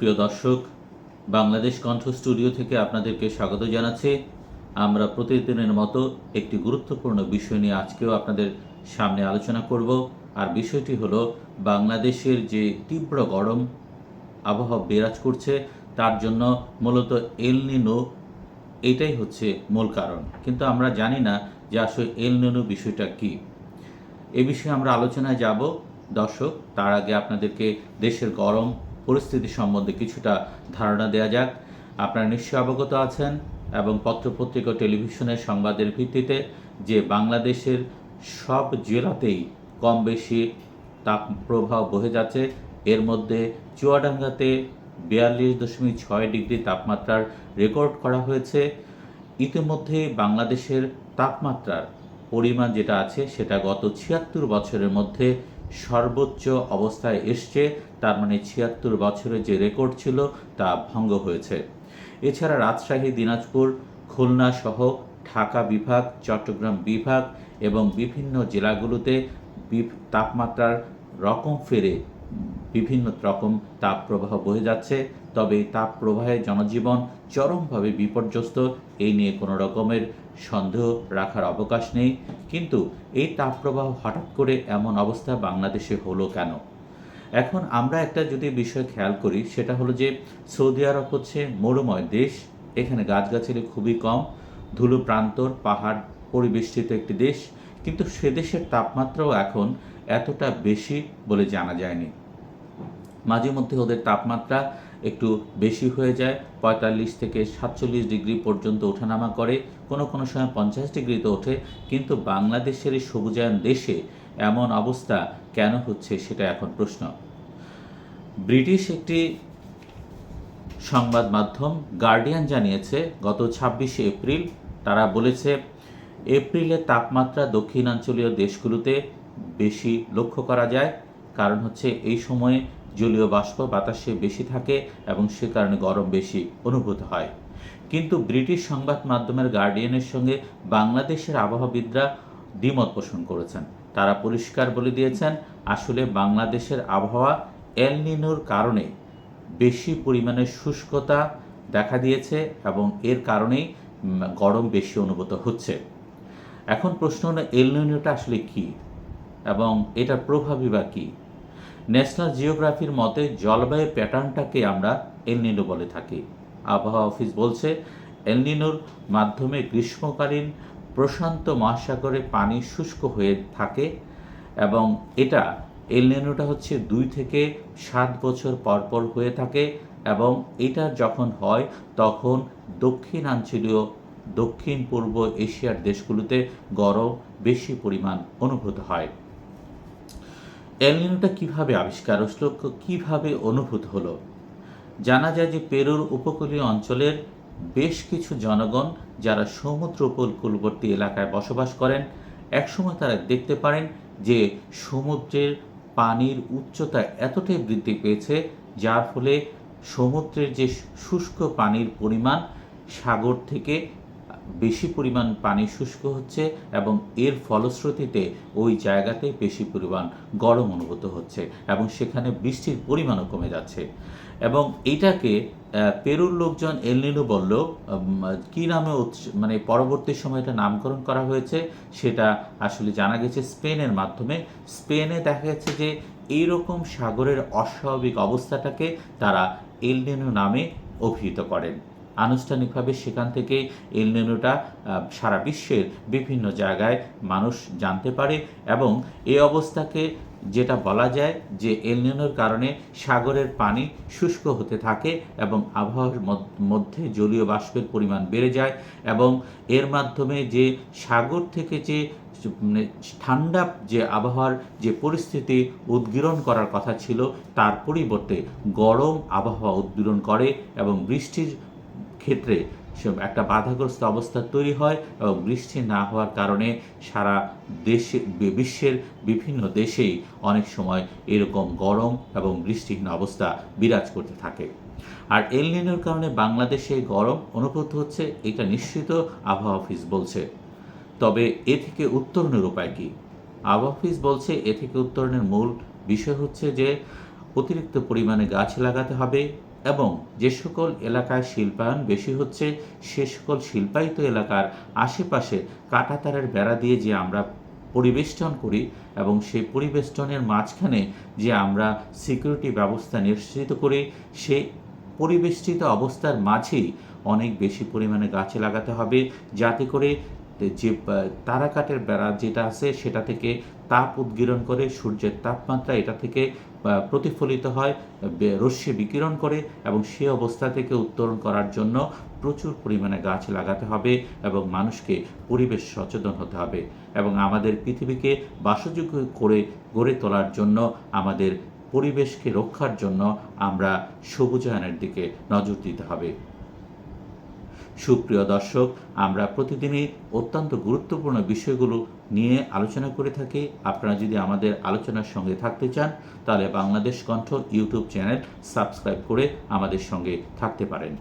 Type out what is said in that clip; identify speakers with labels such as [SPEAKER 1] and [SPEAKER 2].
[SPEAKER 1] সুপ্রিয় দর্শক, বাংলাদেশ কণ্ঠ স্টুডিও থেকে আপনাদেরকে স্বাগত জানাচ্ছি। আমরা প্রতিদিনের মতো একটি গুরুত্বপূর্ণ বিষয় নিয়ে আজকেও আপনাদের সামনে আলোচনা করব, আর বিষয়টি হলো বাংলাদেশের যে তীব্র গরম আবহাওয়া বিরাজ করছে, তার জন্য মূলত এল নিনো এটাই হচ্ছে মূল কারণ। কিন্তু আমরা জানি না যে আসলে এল নিনো বিষয়টা কী। এ বিষয়ে আমরা আলোচনায় যাব। দর্শক, তার আগে আপনাদেরকে দেশের গরম পরিস্থিতি সম্বন্ধে কিছুটা ধারণা দেওয়া যাক। আপনারা নিশ্চয়ই অবগত আছেন এবং পত্রপত্রিকা টেলিভিশনের সংবাদের ভিত্তিতে যে বাংলাদেশের সব জেলাতেই কম বেশি তাপ প্রবাহ বহে যাচ্ছে, এর মধ্যে চুয়াডাঙ্গাতে বিয়াল্লিশ দশমিক ছয় ডিগ্রি তাপমাত্রার রেকর্ড করা হয়েছে। ইতিমধ্যে বাংলাদেশের তাপমাত্রার পরিমাণ যেটা আছে সেটা গত ছিয়াত্তর বছরের মধ্যে সর্বোচ্চ অবস্থায় এসছে। তার মানে ছিয়াত্তর বছরের যে রেকর্ড ছিল তা ভঙ্গ হয়েছে। এছাড়া রাজশাহী, দিনাজপুর, খুলনা সহ ঢাকা বিভাগ, চট্টগ্রাম বিভাগ এবং বিভিন্ন জেলাগুলোতে তাপমাত্রার রকম ফেরে বিভিন্ন রকম তাপপ্রবাহ বয়ে যাচ্ছে, তবে এই তাপপ্রবাহে জনজীবন চরমভাবে বিপর্যস্ত। এই নিয়ে কোনো রকমের সন্দেহ রাখার অবকাশ নেই। কিন্তু এই তাপপ্রবাহ হঠাৎ করে এমন অবস্থা বাংলাদেশে হলো কেন? এখন আমরা একটা যদি বিষয় খেয়াল করি, সেটা হলো যে সৌদি আরব হচ্ছে মরুময় দেশ। এখানে গাছগাছালি খুবই কম। ধুলো প্রান্তর, পাহাড় পরিবেষ্টিত একটি দেশ। কিন্তু সে দেশের তাপমাত্রাও এখন এতটা বেশি বলে জানা যায়নি। মাঝে মধ্যে ওদের তাপমাত্রা একটু বেশি হয়ে যায়, পঁয়তাল্লিশ থেকে সাতচল্লিশ ডিগ্রি পর্যন্ত ওঠানামা করে। কোনো কোনো সময় পঞ্চাশ ডিগ্রিতে ওঠে, কিন্তু বাংলাদেশের এই সবুজায়ন দেশে এমন অবস্থা কেন হচ্ছে সেটা এখন প্রশ্ন। ব্রিটিশ একটি সংবাদ মাধ্যম গার্ডিয়ান জানিয়েছে, গত ছাব্বিশে এপ্রিল তারা বলেছে, এপ্রিলে তাপমাত্রা দক্ষিণাঞ্চলীয় দেশগুলোতে বেশি লক্ষ্য করা যায়। কারণ হচ্ছে এই সময়ে জলীয় বাষ্প বাতাসে বেশি থাকে এবং সে কারণে গরম বেশি অনুভূত হয়। কিন্তু ব্রিটিশ সংবাদ মাধ্যমের গার্ডিয়ানের সঙ্গে বাংলাদেশের আবহাওয়াবিদরা দ্বিমত পোষণ করেছেন। তারা পরিষ্কার বলে দিয়েছেন, আসলে বাংলাদেশের আবহাওয়া এল নিনোর কারণে বেশি পরিমাণে শুষ্কতা দেখা দিয়েছে এবং এর কারণেই গরম বেশি অনুভূত হচ্ছে। এখন প্রশ্ন হলো, এল নিনোটা আসলে কি? এবং এটার প্রভাবই বা কী? ন্যাশনাল জিওগ্রাফির মতে, জলবায়ু প্যাটার্নটাকে আমরা এলনিনো বলে থাকি। আবহাওয়া অফিস বলছে এলনিনোর মাধ্যমে গ্রীষ্মকালীন প্রশান্ত মহাসাগরে পানি শুষ্ক হয়ে থাকে এবং এটা এলনিনোটা হচ্ছে দুই থেকে সাত বছর পর পর হয়ে থাকে এবং এটা যখন হয়, তখন দক্ষিণাঞ্চলীয় দক্ষিণ পূর্ব এশিয়ার দেশগুলোতে গরম বেশি পরিমাণ অনুভূত হয়। এলনিনোটা কীভাবে আবিষ্কার হলো, কীভাবে অনুভূত হলো? জানা যায় যে পেরুর উপকূলীয় অঞ্চলের বেশ কিছু জনগণ যারা সমুদ্র উপকূলবর্তী এলাকায় বসবাস করেন, একসময় তারা দেখতে পারেন যে সমুদ্রের পানির উচ্চতা এতটাই বৃদ্ধি পেয়েছে, যার ফলে সমুদ্রের যে শুষ্ক পানির পরিমাণ সাগর থেকে বেশি পরিমাণ পানি শুষ্ক হচ্ছে এবং এর ফলশ্রুতিতে ওই জায়গাতে বেশি পরিমাণ গরম অনুভূত হচ্ছে এবং সেখানে বৃষ্টির পরিমাণও কমে যাচ্ছে। এবং এটাকে পেরুর লোকজন এলনিনো বলল কি নামে মানে পরবর্তী সময় এটা নামকরণ করা হয়েছে সেটা আসলে জানা গেছে স্পেনের মাধ্যমে। স্পেনে দেখা গেছে যে এইরকম সাগরের অস্বাভাবিক অবস্থাটাকে তারা এলনিনো নামে অভিহিত করেন। আনুষ্ঠানিকভাবে সেখান থেকে এলনিনোটা সারা বিশ্বের বিভিন্ন জায়গায় মানুষ জানতে পারে এবং এই অবস্থাকে যেটা বলা যায় যে এলনিনোর কারণে সাগরের পানি শুষ্ক হতে থাকে এবং আবহাওয়ার মধ্যে জলীয় বাষ্পের পরিমাণ বেড়ে যায় এবং এর মাধ্যমে যে সাগর থেকে যে মানে ঠান্ডা যে আবহাওয়ার যে পরিস্থিতি উদ্গীরণ করার কথা ছিল, তার পরিবর্তে গরম আবহাওয়া উদ্গীরণ করে এবং বৃষ্টির ক্ষেত্রে একটা বাধাগ্রস্ত অবস্থা তৈরি হয় এবং বৃষ্টি না হওয়ার কারণে সারা দেশে বিশ্বের বিভিন্ন দেশেই অনেক সময় এরকম গরম এবং বৃষ্টিহীন অবস্থা বিরাজ করতে থাকে। আর এল নিনোর কারণে বাংলাদেশে গরম অনুভূত হচ্ছে, এটা নিশ্চিত আবহাওয়া অফিস বলছে। তবে এ থেকে উত্তরণের উপায় কী? আবহাওয়া অফিস বলছে, এ থেকে উত্তরণের মূল বিষয় হচ্ছে যে, অতিরিক্ত পরিমাণে গাছ লাগাতে হবে এবং যে সকল এলাকায় শিল্পায়ন বেশি হচ্ছে, সে সকল শিল্পায়িত এলাকার আশেপাশে কাঁটাতারের বেড়া দিয়ে যে আমরা পরিবেষ্টন করি এবং সেই পরিবেষ্টনের মাঝখানে যে আমরা সিকিউরিটি ব্যবস্থা নিশ্চিত করি সেই পরিবেষ্টিত অবস্থার মাঝেই অনেক বেশি পরিমাণে গাছ লাগাতে হবে, যাতে করে যে তারাকাটের বেড়া যেটা আছে সেটা থেকে তাপ উদ্গীরণ করে সূর্যের তাপমাত্রা এটা থেকে প্রতিফলিত হয় রশ্মি বিকিরণ করে এবং সে অবস্থা থেকে উত্তরণ করার জন্য প্রচুর পরিমাণে গাছ লাগাতে হবে এবং মানুষকে পরিবেশ সচেতন হতে হবে এবং আমাদের পৃথিবীকে বাসযোগ্য করে গড়ে তোলার জন্য, আমাদের পরিবেশকে রক্ষার জন্য আমরা সবুজায়নের দিকে নজর দিতে হবে। সুপ্রিয় দর্শক, আমরা প্রতিদিনই অত্যন্ত গুরুত্বপূর্ণ বিষয়গুলো নিয়ে আলোচনা করে থাকি। আপনারা যদি আমাদের আলোচনার সঙ্গে থাকতে চান, তাহলে বাংলাদেশ কণ্ঠ ইউটিউব চ্যানেল সাবস্ক্রাইব করে আমাদের সঙ্গে থাকতে পারেন।